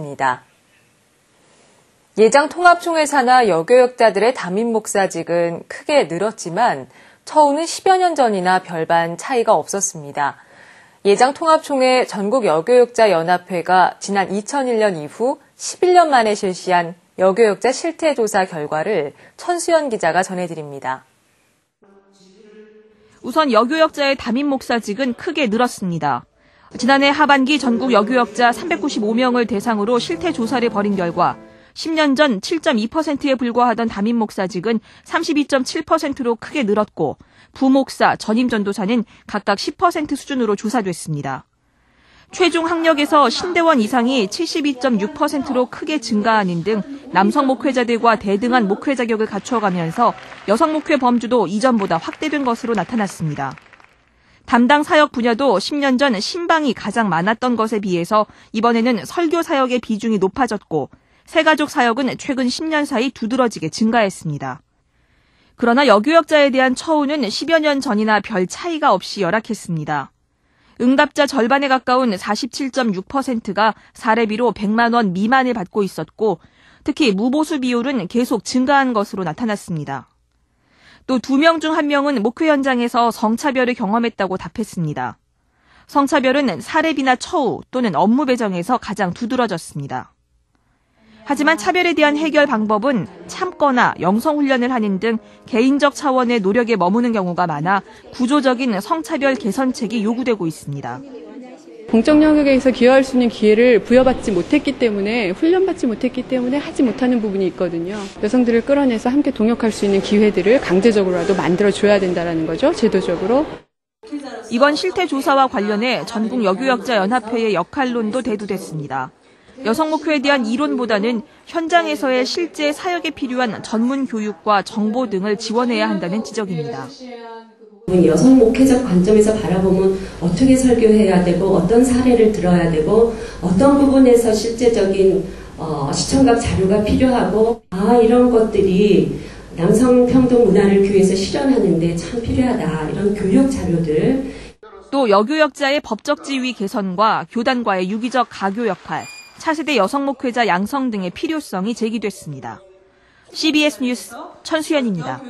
입니다. 예장 통합총회 산하 여교역자들의 담임 목사직은 크게 늘었지만 처우는 10여 년 전이나 별반 차이가 없었습니다. 예장 통합총회 전국 여교역자 연합회가 지난 2001년 이후 11년 만에 실시한 여교역자 실태 조사 결과를 천수연 기자가 전해드립니다. 우선 여교역자의 담임 목사직은 크게 늘었습니다. 지난해 하반기 전국 여교역자 395명을 대상으로 실태 조사를 벌인 결과 10년 전 7.2%에 불과하던 담임 목사직은 32.7%로 크게 늘었고 부목사, 전임 전도사는 각각 10% 수준으로 조사됐습니다. 최종 학력에서 신대원 이상이 72.6%로 크게 증가하는 등 남성 목회자들과 대등한 목회 자격을 갖춰가면서 여성 목회 범주도 이전보다 확대된 것으로 나타났습니다. 담당 사역 분야도 10년 전 신방이 가장 많았던 것에 비해서 이번에는 설교 사역의 비중이 높아졌고 새가족 사역은 최근 10년 사이 두드러지게 증가했습니다. 그러나 여교역자에 대한 처우는 10여 년 전이나 별 차이가 없이 열악했습니다. 응답자 절반에 가까운 47.6%가 사례비로 100만 원 미만을 받고 있었고 특히 무보수 비율은 계속 증가한 것으로 나타났습니다. 또 두 명 중 한 명은 목회 현장에서 성차별을 경험했다고 답했습니다. 성차별은 사례비나 처우 또는 업무 배정에서 가장 두드러졌습니다. 하지만 차별에 대한 해결 방법은 참거나 영성훈련을 하는 등 개인적 차원의 노력에 머무는 경우가 많아 구조적인 성차별 개선책이 요구되고 있습니다. 공적 영역에서 기여할 수 있는 기회를 부여받지 못했기 때문에 훈련받지 못했기 때문에 하지 못하는 부분이 있거든요. 여성들을 끌어내서 함께 동역할 수 있는 기회들을 강제적으로라도 만들어줘야 된다는 거죠. 제도적으로. 이번 실태 조사와 관련해 전국 여교역자 연합회의 역할론도 대두됐습니다. 여성 목표에 대한 이론보다는 현장에서의 실제 사역에 필요한 전문 교육과 정보 등을 지원해야 한다는 지적입니다. 여성 목회적 관점에서 바라보면 어떻게 설교해야 되고 어떤 사례를 들어야 되고 어떤 부분에서 실제적인 어, 시청각 자료가 필요하고 아 이런 것들이 남성 평등 문화를 교회에서 실현하는데 참 필요하다 이런 교육 자료들 또 여교역자의 법적 지위 개선과 교단과의 유기적 가교 역할 차세대 여성 목회자 양성 등의 필요성이 제기됐습니다. CBS 뉴스 천수연입니다.